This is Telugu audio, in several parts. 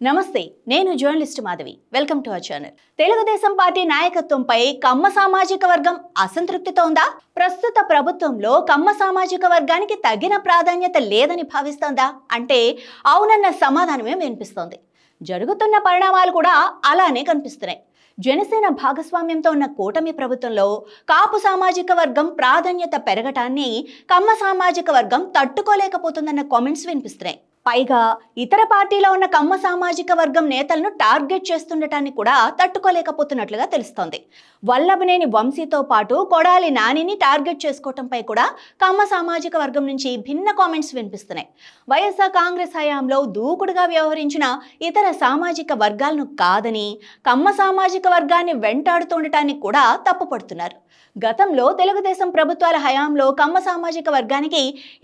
నమస్తే నేను journalist Madhavi. Welcome to our channel. Telugudesam party నాయకత్వంపై Kamma సామాజిక వర్గం అసంతృప్తితో ఉందా? ప్రస్తుత ప్రభుత్వంలో కమ్మ సామాజిక వర్గానికి తగిన ప్రాధాన్యత లేదని భావిస్తోందా? అంటే అవునన్న సమాధానమే వినిపిస్తోంది. జరుగుతున్న పరిణామాలు కూడా అలానే కనిపిస్తున్నాయి. జనసేన భాగస్వామ్యంతో ఉన్న కూటమి ప్రభుత్వంలో కాపు సామాజిక వర్గం ప్రాధాన్యత పెరగటాన్ని కమ్మ సామాజిక వర్గం తట్టుకోలేకపోతుందన్న కామెంట్స్ వినిపిస్తున్నాయి. పైగా ఇతర పార్టీలో ఉన్న కమ్మ సామాజిక వర్గం నేతలను టార్గెట్ చేస్తుండటాన్ని కూడా తట్టుకోలేకపోతున్నట్లుగా తెలుస్తోంది. వల్లభనేని వంశీతో పాటు కొడాలి నానిని టార్గెట్ చేసుకోవటంపై కూడా కమ్మ సామాజిక వర్గం నుంచి భిన్న కామెంట్స్ వినిపిస్తున్నాయి. వైఎస్ఆర్ కాంగ్రెస్ హయాంలో దూకుడుగా వ్యవహరించిన ఇతర సామాజిక వర్గాలను కాదని కమ్మ సామాజిక వర్గాన్ని వెంటాడుతుండటాన్ని కూడా తప్పుపడుతున్నారు. గతంలో తెలుగుదేశం ప్రభుత్వాల హయాంలో కమ్మ సామాజిక వర్గానికి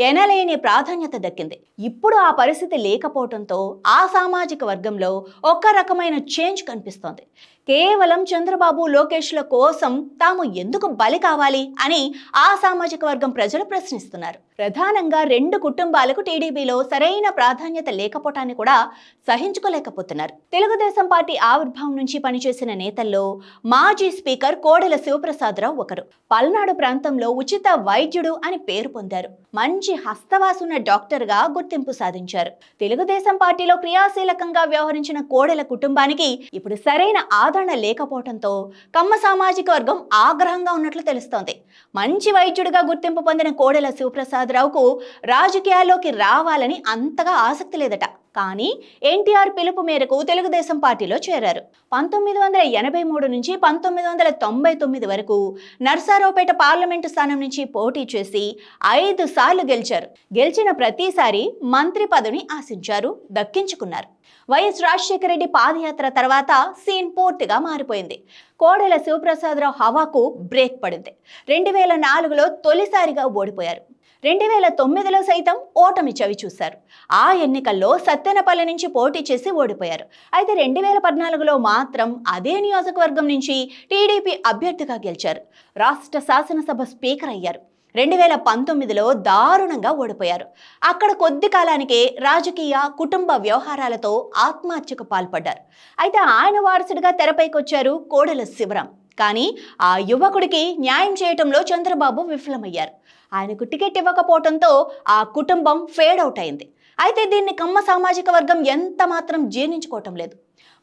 ఎనలేని ప్రాధాన్యత దక్కింది. ఇప్పుడు ఆ పరిస్థితి లేకపోవడంతో ఆ సామాజిక వర్గంలో ఒక రకమైన చేంజ్ కనిపిస్తోంది. కేవలం చంద్రబాబు లోకేష్ల కోసం తాము ఎందుకు బలి కావాలి అని ఆ సామాజిక వర్గం ప్రజలు ప్రశ్నిస్తున్నారు. ప్రధానంగా రెండు కుటుంబాలకు టీడీపీలో సరైన ప్రాధాన్యత లేకపోవటాన్ని కూడా సహించుకోలేకపోతున్నారు. తెలుగుదేశం పార్టీ ఆవిర్భావం నుంచి పనిచేసిన నేతల్లో మాజీ స్పీకర్ కోడెల శివప్రసాదరావు ఒకరు. పల్నాడు ప్రాంతంలో ఉచిత వైద్యుడు అని పేరు పొందారు. మంచి హస్తవాసున్న డాక్టర్గా గుర్తింపు సాధించారు. తెలుగుదేశం పార్టీలో క్రియాశీలకంగా వ్యవహరించిన కోడెల కుటుంబానికి ఇప్పుడు సరైన ఆదరణ లేకపోవడంతో కమ్మ సామాజిక వర్గం ఆగ్రహంగా ఉన్నట్లు తెలుస్తోంది. మంచి వైద్యుడిగా గుర్తింపు పొందిన కోడెల శివప్రసాదరావుకు రాజకీయాల్లోకి రావాలని అంతగా ఆసక్తి లేదట. కానీ ఎన్టీఆర్ పిలుపు మేరకు తెలుగుదేశం పార్టీలో చేరారు. పంతొమ్మిది వందల ఎనభై మూడు నుంచి పంతొమ్మిది వందల తొంభై తొమ్మిది వరకు నర్సారావుపేట పార్లమెంటు స్థానం నుంచి పోటీ చేసి ఐదు సార్లు గెలిచారు. గెలిచిన ప్రతిసారి మంత్రి పదవిని ఆశించారు దక్కించుకున్నారు. వైఎస్ రాజశేఖర రెడ్డి పాదయాత్ర తర్వాత సీన్ పూర్తిగా మారిపోయింది. కోడెల శివప్రసాదరావు హవాకు బ్రేక్ పడింది. రెండు వేల నాలుగులో తొలిసారిగా ఓడిపోయారు. రెండు వేల తొమ్మిదిలో సైతం ఓటమి చవి చూశారు. ఆ ఎన్నికల్లో సత్తెనపల్లి నుంచి పోటీ చేసి ఓడిపోయారు. అయితే రెండు వేల పద్నాలుగులో మాత్రం అదే నియోజకవర్గం నుంచి టీడీపీ అభ్యర్థిగా గెలిచారు. రాష్ట్ర శాసనసభ స్పీకర్ అయ్యారు. రెండు వేల పంతొమ్మిదిలో దారుణంగా ఓడిపోయారు. అక్కడ కొద్ది కాలానికే రాజకీయ కుటుంబ వ్యవహారాలతో ఆత్మహత్యకు పాల్పడ్డారు. అయితే ఆయన వారసుడిగా తెరపైకొచ్చారు కోడెల శివరాం. కానీ ఆ యువకుడికి న్యాయం చేయటంలో చంద్రబాబు విఫలమయ్యారు. ఆయనకు టికెట్ ఇవ్వకపోవడంతో ఆ కుటుంబం ఫేడ్ అవుట్ అయింది. అయితే దీన్ని కమ్మ సామాజిక వర్గం ఎంత మాత్రం జీర్ణించుకోవటం లేదు.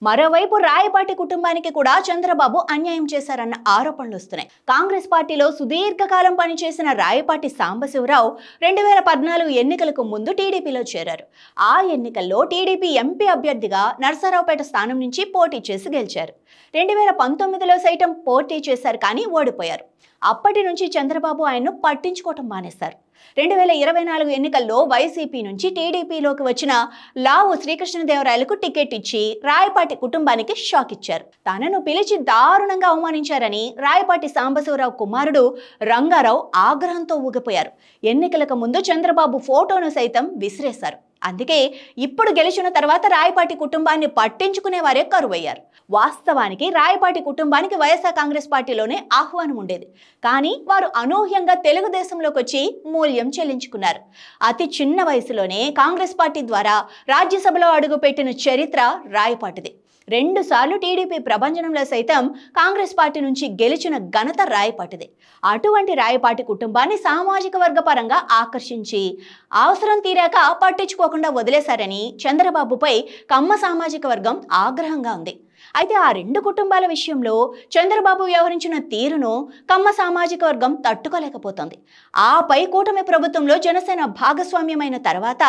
మరోవైపు రాయపాటి కుటుంబానికి కూడా చంద్రబాబు అన్యాయం చేశారన్న ఆరోపణలు వస్తున్నాయి. కాంగ్రెస్ పార్టీలో సుదీర్ఘకాలం పనిచేసిన రాయపాటి సాంబశివరావు రెండు వేల పద్నాలుగు ఎన్నికలకు ముందు టీడీపీలో చేరారు. ఆ ఎన్నికల్లో టీడీపీ ఎంపీ అభ్యర్థిగా నర్సరావుపేట స్థానం నుంచి పోటీ చేసి గెలిచారు. రెండు వేల పంతొమ్మిదిలో సైతం పోటీ చేశారు కానీ ఓడిపోయారు. అప్పటి నుంచి చంద్రబాబు ఆయన్ను పట్టించుకోవటం మానేశారు. రెండు వేల ఇరవై నాలుగు ఎన్నికల్లో వైసీపీ నుంచి టీడీపీలోకి వచ్చిన లావు శ్రీకృష్ణదేవరాయలకు టికెట్ ఇచ్చి రాయపాటి కుటుంబానికి షాక్ ఇచ్చారు. తనను పిలిచి దారుణంగా అవమానించారని రాయపాటి సాంబశివరావు కుమారుడు రంగారావు ఆగ్రహంతో ఊగిపోయారు. ఎన్నికలకు ముందు చంద్రబాబు ఫోటోను సైతం విసిరేశారు. అందుకే ఇప్పుడు గెలిచిన తర్వాత రాయపాటి కుటుంబాన్ని పట్టించుకునే వారే కరువయ్యారు. వాస్తవానికి రాయపాటి కుటుంబానికి వైఎస్ఆర్ కాంగ్రెస్ పార్టీలోనే ఆహ్వానం ఉండేది. కానీ వారు అనూహ్యంగా తెలుగుదేశంలోకి వచ్చి మూల్యం చెల్లించుకున్నారు. అతి చిన్న వయసులోనే కాంగ్రెస్ పార్టీ ద్వారా రాజ్యసభలో అడుగుపెట్టిన చరిత్ర రాయపాటిది. రెండుసార్లు టీడీపీ ప్రభంజనంలో సైతం కాంగ్రెస్ పార్టీ నుంచి గెలిచిన ఘనత రాయపాటిదే. అటువంటి రాయపాటి కుటుంబాన్ని సామాజిక వర్గ పరంగా ఆకర్షించి అవసరం తీరాక పట్టించుకోకుండా వదిలేశారని చంద్రబాబుపై కమ్మ సామాజిక వర్గం ఆగ్రహంగా ఉంది. అయితే ఆ రెండు కుటుంబాల విషయంలో చంద్రబాబు వ్యవహరించిన తీరును కమ్మ సామాజిక వర్గం తట్టుకోలేకపోతుంది. ఆపై కూటమి ప్రభుత్వంలో జనసేన భాగస్వామ్యమైన తర్వాత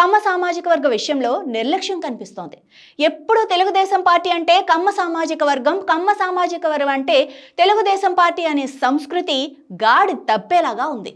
కమ్మ సామాజిక వర్గ విషయంలో నిర్లక్ష్యం కనిపిస్తోంది. ఎప్పుడు తెలుగుదేశం పార్టీ అంటే కమ్మ సామాజిక వర్గం కమ్మ సామాజిక వర్గం అంటే తెలుగుదేశం పార్టీ అనే సంస్కృతి గాడి తప్పేలాగా ఉంది.